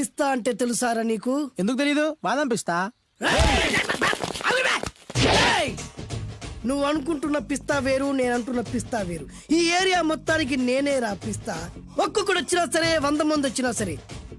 పిస్తా అంటే తెలుసారా నీకు? ఎందుకు తెలీదు? బాదం పిస్తా! నువ్వు అనుకుంటున్న పిస్తా వేరు నేను అంటున్న పిస్తా వేరు. ఈ ఏరియా మొత్తానికి నేనే రా పిస్తా. ఒక్కొక్కడు వచ్చినా సరే వంద మంది వచ్చినా సరే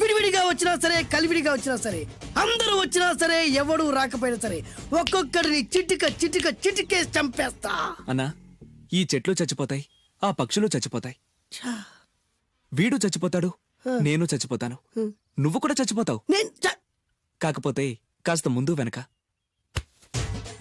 విడివిడిగా వచ్చినా సరే కలివిడిగా వచ్చినా సరే అందరూ వచ్చినా సరే ఎవడు రాకపోయినా సరే ఒక్కొక్కడిని చిటిక చిటిక చిటికేసి చంపేస్తా. అన్నా ఈ చెట్లు చచ్చిపోతాయి ఆ పక్షులు చచ్చిపోతాయి! వీడు చచ్చిపోతాడు నేను చచ్చిపోతాను. నువ్వు కూడా చచ్చిపోతావు. కాకపోతే కాస్త ముందు వెనక.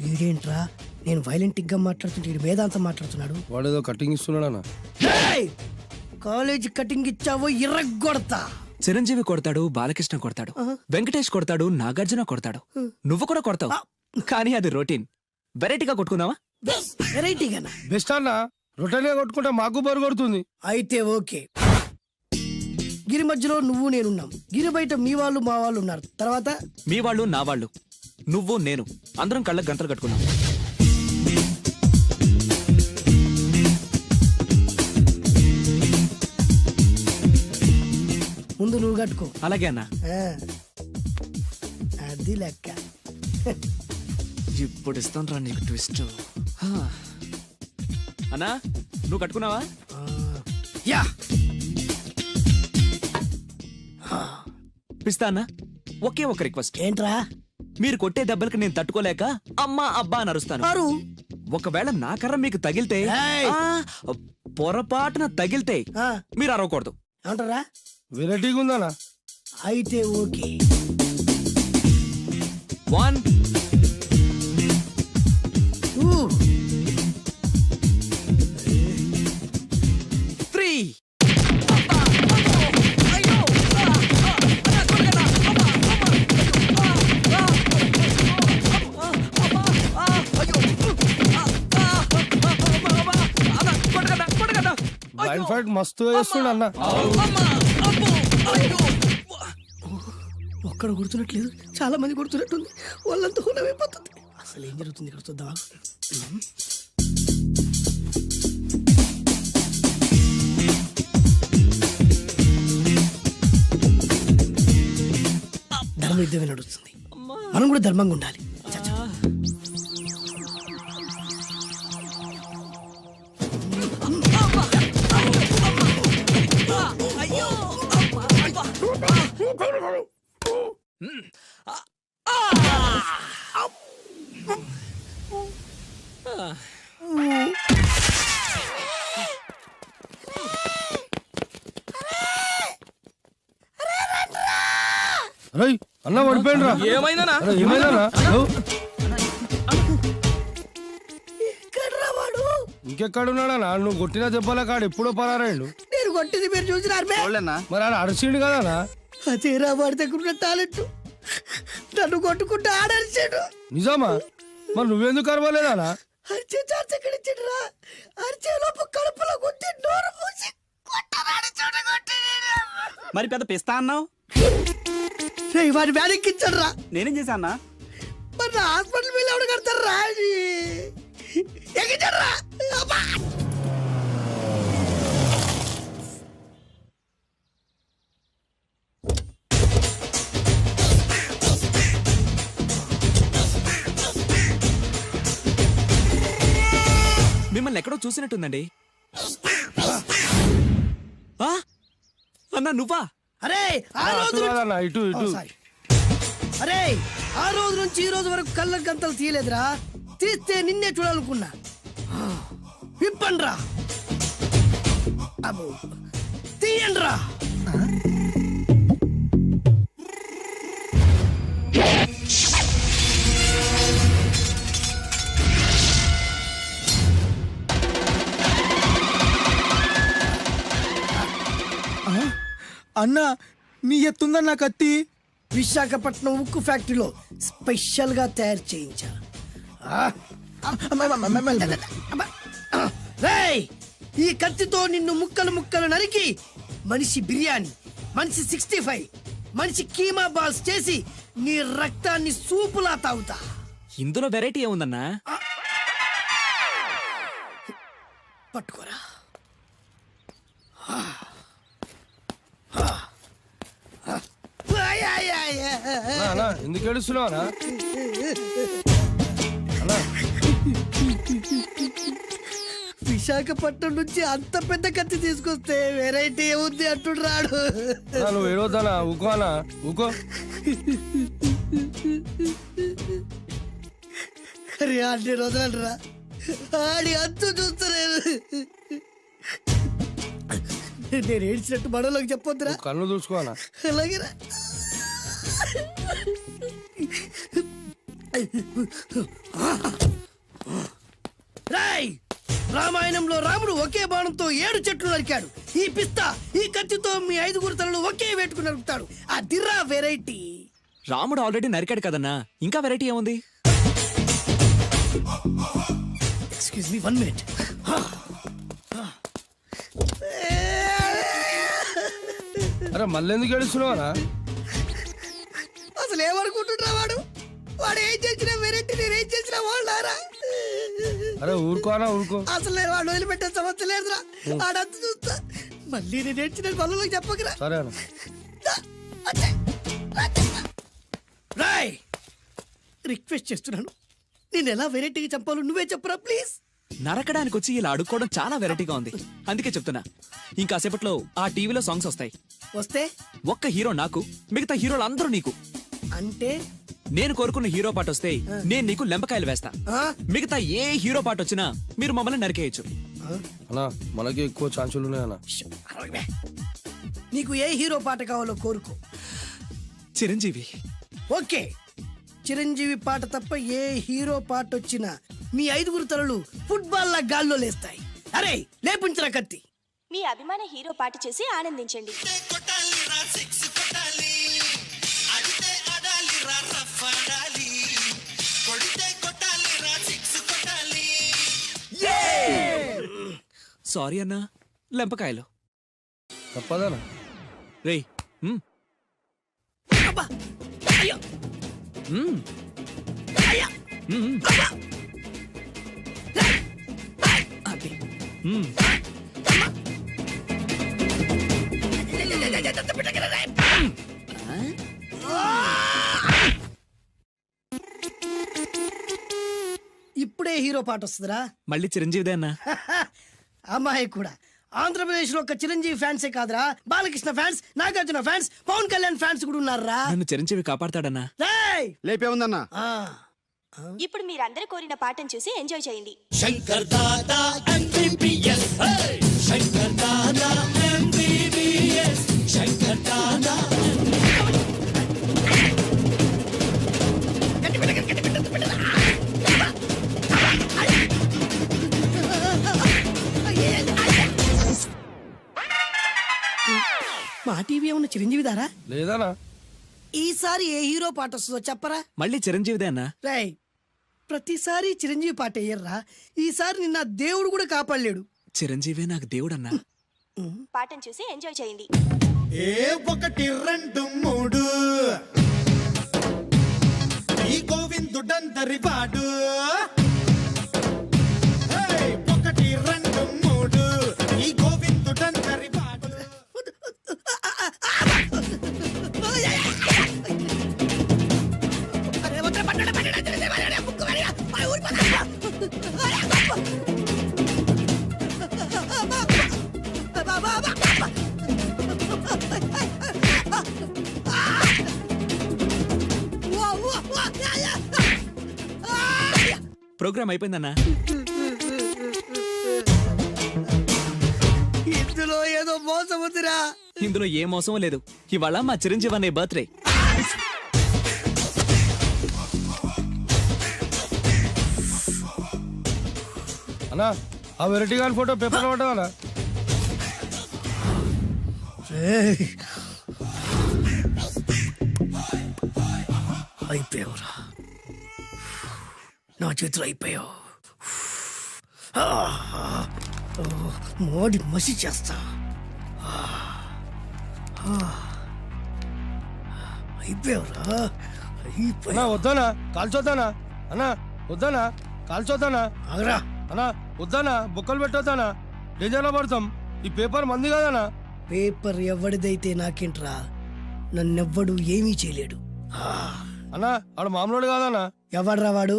వీడేంట్రా నేను వైలెంటిక్గా మాట్లాడుతుంటే వీడు వేదాంతం మాట్లాడుతున్నాడు. వాడేదో కటింగ్ ఇస్తున్నాడన్నా ఏయ్! కాలేజీ కటింగ్ ఇచ్చావో ఇర్రగొడతా చిరంజీవి కొడతాడు బాలకృష్ణ కొడతాడు వెంకటేష్ కొడతాడు నాగార్జున కొడతాడు. నువ్వు కూడా కొడతావు. కానీ అది రొటీన్ వెరైటీగా కొట్టుకుందావా వెరైటీగానా బెస్ట్ అన్న రొటనే కొట్టుకుంటే మాకు బరు కొడుతుంది. అయితే ఓకే. గిరి మధ్యలో నువ్వు నేనున్నాం. గిరి బయట మీ వాళ్ళు మా వాళ్ళు ఉన్నారు. తర్వాత? మీ వాళ్ళు నా వాళ్ళు. నువ్వు నేను. అందరం కళ్ళకు గంటలు కట్టుకున్నాం. ముందు నువ్వు కట్టుకో. అలాగే అన్నా. ఆ. అది లెక్క. ఇప్పుడు ఇస్తాను రా నీకు ట్విస్ట్. అన్నా నువ్వు కట్టుకున్నావా? ఆ. యా. పిస్తా అన్నా ఒకే ఒక రిక్వెస్ట్. ఏంట్రా? మీరు కొట్టే దెబ్బలకి నేను తట్టుకోలేక అమ్మా అబ్బా అని అరుస్తాను. ఒకవేళ నా కర్ర మీకు తగిలితే ఏయ్! ఆ, పొరపాటున తగిలితే ఆ, మీరు అరవకూడదు. ఏమంటారా? వెరైటీగా ఉందన్నా అయితే ఓకే. వన్. ఊ. ఎఫర్ట్ మస్తు వేస్తుండ అన్న. ఒక్కడ గుర్తున్నట్లేదు చాలా మంది గుర్తున్నట్టుంది. వాళ్ళంతా హులమైపోతుంది అసలు ఏం జరుగుతుంది ఇక్కడ చూద్దా ధర్మ యుద్ధమే నడుస్తుంది. మనం కూడా ధర్మంగా ఉండాలి. అరే అన్న ఏమైందనా నువ్వు కొట్టిన దెబ్బల కాడు? ఎప్పుడో పరారాయండు నేను కొట్టింది మీరు చూసినారు మే? మరి ఆడ అరిసిండు కదనా అదేరా వాడి దగ్గర ఉన్న టాలెంట్. నన్ను కొట్టుకుంటూ ఆడరిచాడు. నిజమా? మరి నువ్వెందుకు అరవలేదానా అరిచే ఛాన్స్ ఎక్కడ ఇచ్చిండ్రా అరిచే లోపు కడుపులో గుద్ది నోరు మూసి కొట్టరాని చోట కొట్టి. మరి పెద్ద పిస్తా అన్నావు? రేయ్ వాడి వ్యాధికి ఇచ్చాడ్రా నేనేం చేశా అన్నా? మరి హాస్పిటల్ బిల్ ఎవడు కడతారా ఎక్కించాడ్రా అబ్బా! మిమ్మల్ని ఎక్కడో చూసినట్టుందండి. ఆ? అన్నా నువ్వా? అరే ఆ రోజు ఇటు ఓ, ఇటు. సారీ. అరే ఆ రోజు నుంచి ఈ రోజు వరకు కళ్ళ గంతలు తీయలేదురా. తీస్తే నిన్నే చూడాలనుకున్నా. విప్పండ్రా. అబ్బో. తీయండ్రా. అన్నా నీ ఎత్తుందన్న కత్తి విశాఖపట్నం ఉక్కు ఫ్యాక్టరీలో స్పెషల్గా తయారు చేయించా ఈ కత్తితో నిన్ను ముక్కలు ముక్కలు నరికి మనిషి బిర్యానీ మనిషి సిక్స్టీ ఫైవ్ మనిషి కీమా బాల్స్ చేసి నీ రక్తాన్ని సూపులా తాగుతా ఇందులో వెరైటీ ఏముందన్నా పట్టుకోరా అన్నా, ఎందుకు ఏడుస్తున్నావు అన్నా. అన్నా విశాఖపట్నం నుంచి అంత పెద్ద కత్తి తీసుకొస్తే వెరైటీ ఏముంది అంటుడు రాడు. అన్నా, నువ్వు ఏడవద్దనా ఊకో అన్నా ఊకో. అరే అన్ని రోజులరా ఆడి అంతు చూస్తలేదు నేను ఏడ్చినట్టు మనలోకి చెప్పొద్దురా. నువ్వు కన్ను చూసుకో అన్నా. అలాగేరా రాయ్ రామాయణంలో రాముడు ఒకే బాణంతో ఏడు చెట్లు నరికాడు. ఈ పిస్తా ఈ కత్తితో మీ ఐదుగురు తలలు ఒకే వేటుకు నరుకుతాడు. ఆ దిర్రా వెరైటీ. రాముడు ఆల్రెడీ నరికాడు కదన్నా ఇంకా వెరైటీ ఏముంది? ఎక్స్క్యూజ్ మీ వన్ మినిట్ అరే మళ్ళీ ఎందుకు ఏడుస్తున్నావు చేసిన వాళ్ళారా? అరే ఊరుకో అన్నా ఊరుకో. అసలు నేను వాడు వదిలిపెట్టే సమస్య లేదురా. ఆడంత చూస్తా. మళ్ళీ నేను ఏడ్చిన పనులకు చెప్పకరా. సరే రాయ్! రిక్వెస్ట్ చేస్తున్నాను. నేను ఎలా వెరైటీగా చంపాలో నువ్వే చెప్పరా ప్లీజ్. నరకడానికి వచ్చి ఇలా అడుక్కోవడం చాలా వెరైటీగా ఉంది. అందుకే చెప్తున్నా. ఇంకాసేపట్లో ఆ టీవీలో సాంగ్స్ వస్తాయి. వస్తే? ఒక్క హీరో నాకు మిగతా హీరోలు అందరూ నీకు. అంటే? నేను కోరుకున్న హీరో పాట వస్తే నేను నీకు లెంపకాయలు వేస్తా. ఆ? మిగతా ఏ హీరో పాట వచ్చినా మీరు మమ్మల్ని నరికేయచ్చు. అన్నా మనకి ఎక్కువ ఛాన్సులు. నీకు ఏ హీరో పాట కావాలో కోరుకో. చిరంజీవి. ఓకే. చిరంజీవి పాట తప్ప ఏ హీరో పాట వచ్చినా మీ ఐదుగురు తలలు ఫుట్బాల్ లా గాల్లో లేస్తాయి. అరే లేపించరా కత్తి. మీ అభిమాన హీరో పాట చేసి ఆనందించండి. సారీ అన్నా లెంపకాయలు. అది. మ్. ఇప్పుడే హీరో పాట వస్తుందిరా. మళ్ళీ చిరంజీవిదే అన్నా. అమ్మాయి కూడా. ఆంధ్రప్రదేశ్లో ఒక చిరంజీవి ఫ్యాన్సే కాదురా. Balakrishna fans Nagarjuna fans Pawan Kalyan fans కూడా ఉన్నారా నన్ను చిరంజీవి కాపాడతాడన్నా? రేయ్! లేపే ఉందన్నా. ఆ, ఇప్పుడు మీరందరూ కోరిన పాటను చూసి ఎంజాయ్ చేయండి. మా టీవీ ఏమన్నా చిరంజీవి దారా లేదన్నా ఈసారి ఏ హీరో పాట వస్తుందో చెప్పరా? మళ్ళీ చిరంజీవిదే అన్నా? రేయ్ ప్రతిసారి చిరంజీవి పాట వేయర్రా. ఈసారి నిన్న దేవుడు కూడా కాపాడలేడు. చిరంజీవే నాకు దేవుడన్నా. పాటను చూసి ఎంజాయ్ చేయండి. ఏ ఒకటి రెండు మూడు. ఈ గోవిందుడందరి వాడు. ప్రోగ్రామ్ అయిపోయిందన్నా. ఇందులో ఏదో మోసం ఉందిరా. ఇందులో ఏ మోసం లేదు. ఇవాళ మా చిరంజీవి అనే బర్త్డే. అన్నా ఆ వెరైటీ గాని ఫోటో పేపర్ పడ్డా అయిపోయావురా. నా చేతులు అయిపోయావు. మోడి మసి చేస్తా. అయిపోయావురా. అయిపోయా వద్దానా కాల్చొద్దానా అన్నా వద్దానా కాల్చొద్దానా ఆగరా. అన్నా వద్దానా బుక్కలు పెట్టొద్దానా డేంజర్లో పడతాం. ఈ పేపర్ మంది కదనా పేపర్ ఎవడిదైతే నాకేంట్రా నన్నెవ్వడు ఏమీ చేయలేడు. అన్నా ఆడు మామూలు కాదనా ఎవడ్రా వాడు?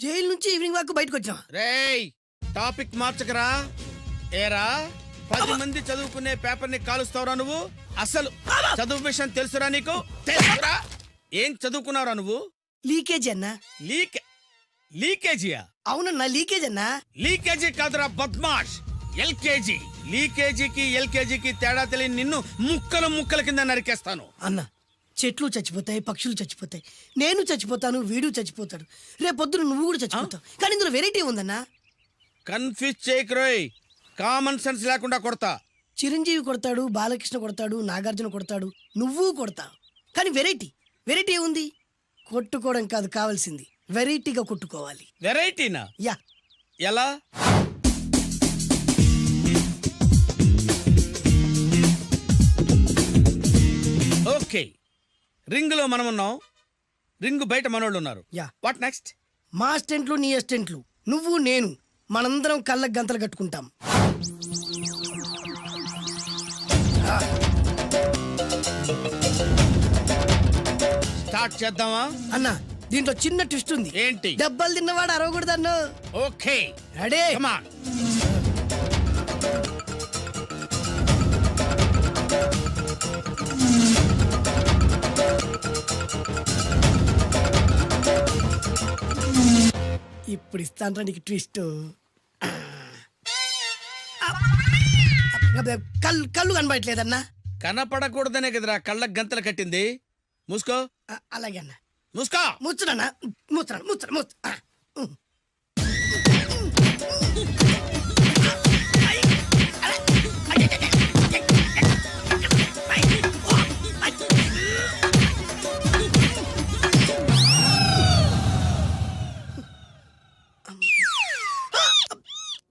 జైలు నుంచి ఈవినింగ్ వాక్ బయటకు వచ్చినా రేయ్ టాపిక్ మార్చకరా? ఏరా పది మంది చదువుకునే పేపర్ని కాలుస్తావురా నువ్వు? అసలు చదువు విషయం తెలుసురా నీకు? తెలుసురా. ఏం చదువుకున్నావురా నువ్వు? లీకేజ్ అన్నా. లీక్ లీకేజీయా? అవునన్నా లీకేజ్ అన్నా. లీకేజీ కాదురా బద్మాష్. ఎల్కేజీ. లీకేజీకి ఎల్కేజీకి తేడా తెలియని నిన్ను ముక్కలు ముక్కల కింద నరికేస్తాను. అన్న చెట్లు చచ్చిపోతాయి పక్షులు చచ్చిపోతాయి. నేను చచ్చిపోతాను వీడు చచ్చిపోతాడు. రేపొద్దున నువ్వు కూడా చచ్చిపోతావు. కానీ ఇందులో వెరైటీ ఉందన్నా కన్ఫ్యూజ్ చేయకురోయ్ కామన్ సెన్స్ లేకుండా కొడతా. చిరంజీవి కొడతాడు బాలకృష్ణ కొడతాడు నాగార్జున కొడతాడు. నువ్వు కొడతావు కానీ వెరైటీ వెరైటీ ఉంది కొట్టుకోవడం కాదు కావాల్సింది. వెరైటీగా కొట్టుకోవాలి. వెరైటీనా యా. ఎలా? ఓకే రింగ్లో మనం ఉన్నాం రింగ్ బయట మనోళ్ళు ఉన్నారు యా. వాట్ నెక్స్ట్ మా అస్టెంట్లు నీ అస్టెంట్లు నువ్వు నేను. మనందరం కళ్ళకు గంతలు కట్టుకుంటాం. స్టార్ట్ చేద్దామా? అన్న దీంట్లో చిన్న ట్విస్ట్ ఉంది. ఏంటి? దెబ్బలు తిన్నవాడు అరవకూడదన్ను. ఓకే రెడీ కమాన్ ఇప్పుడు ఇస్తాను నీకు ట్విస్ట్. కళ్ళు కళ్ళు కనబడట్లేదన్నా? కనపడకూడదనే కదరా కళ్ళకు గంతలు కట్టింది. మూసుకో. అలాగే అన్న. మూసుకో. ముచ్చడన్నా ముచ్చడ ముచ్చడ ముచ్చ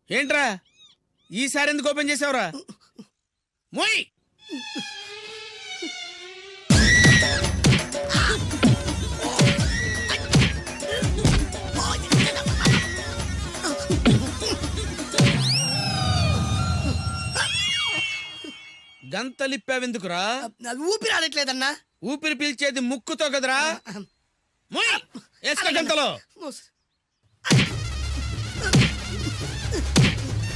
ఏంట్రా? ఈసారి ఎందుకు ఓపెన్ చేసావురా? మోయ్! గంతలిప్పావెందుకురా? ఊపిరి ఆడట్లేదన్నా. ఊపిరి పీల్చేది ముక్కుతో కదరా? మోయ్! వేసుకో గంతలో.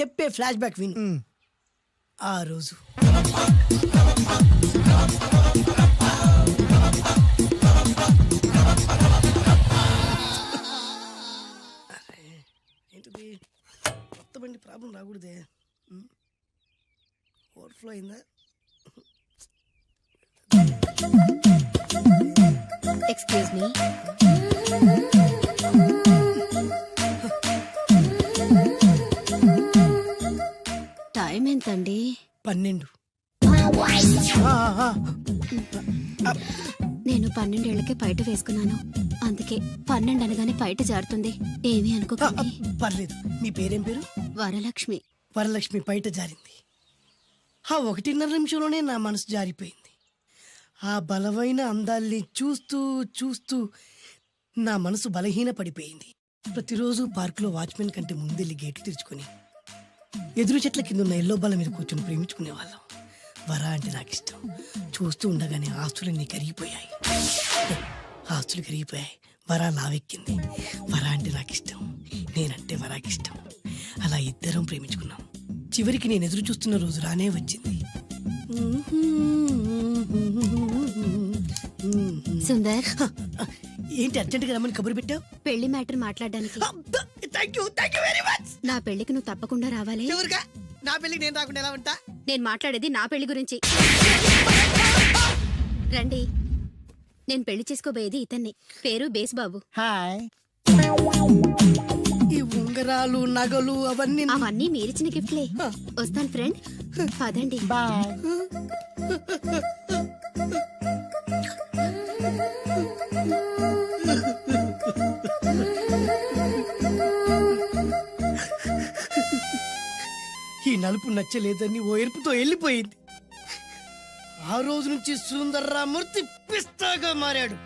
చెప్పే ఫ్లాష్ బ్యాక్ విను. ఆ రోజు. అరే, ఏంటిది? కొత్త బండి ప్రాబ్లం రాకూడదే. ఓవర్ఫ్లో అయిందా? ఎక్స్క్యూజ్ మీ ఎంతండి పన్నెండు. నేను పన్నెండేళ్ళకే బయట వేసుకున్నాను. అందుకే పన్నెండు అనగానే బయట జారుతుంది. ఏమీ అనుకోకండి. పర్లేదు. మీ పేరేం పేరు? వరలక్ష్మి. వరలక్ష్మి బయట జారింది. ఆ ఒకటిన్నర నిమిషంలోనే నా మనసు జారిపోయింది. ఆ బలమైన అందాల్ని చూస్తూ చూస్తూ నా మనసు బలహీన పడిపోయింది ప్రతిరోజు పార్కులో వాచ్మెన్ కంటే ముందెళ్ళి గేట్లు తెరుచుకొని ఎదురు చెట్ల కింద ఉన్న ఎల్లో బాల మీద కూర్చొని ప్రేమించుకునే వాళ్ళం. వరా అంటే నాకు ఇష్టం. చూస్తూ ఉండగానే ఆస్తులన్నీ కరిగిపోయాయి. ఆస్తులు కరిగిపోయాయి. వరా లావెక్కింది వరా అంటే నాకు ఇష్టం. నేనంటే వరాకి ఇష్టం. అలా ఇద్దరం ప్రేమించుకున్నాం. చివరికి నేను ఎదురు చూస్తున్న రోజు రానే వచ్చింది. సుందర్? ఏంటి అర్జెంటుగా రమ్మని కబురు పెట్టావు? పెళ్ళి మ్యాటర్ మాట్లాడడానికి. Thank you thank you very much నా పెళ్ళికి నువ్వు తప్పకుండా రావాలి. ఎవరుగా నా పెళ్ళికి నేను రాకుండా ఎలా ఉంటా? నేను మాట్లాడేది నా పెళ్ళి గురించి. రండి. నేను పెళ్ళి చేసుకోబోయేది ఇతన్ని. పేరు బేస్బాబు. హాయ్ ఈ ఉంగరాలు నగలు అవన్నీ అవన్నీ మీరిచ్చిన గిఫ్ట్లే. వస్తాను ఫ్రెండ్. పదండి. బాయ్ ఈ నలుపు నచ్చలేదని ఓ ఎరుపుతో వెళ్ళిపోయింది. ఆ రోజు నుంచి సుందర్రామూర్తి పిస్తాగా మారాడు.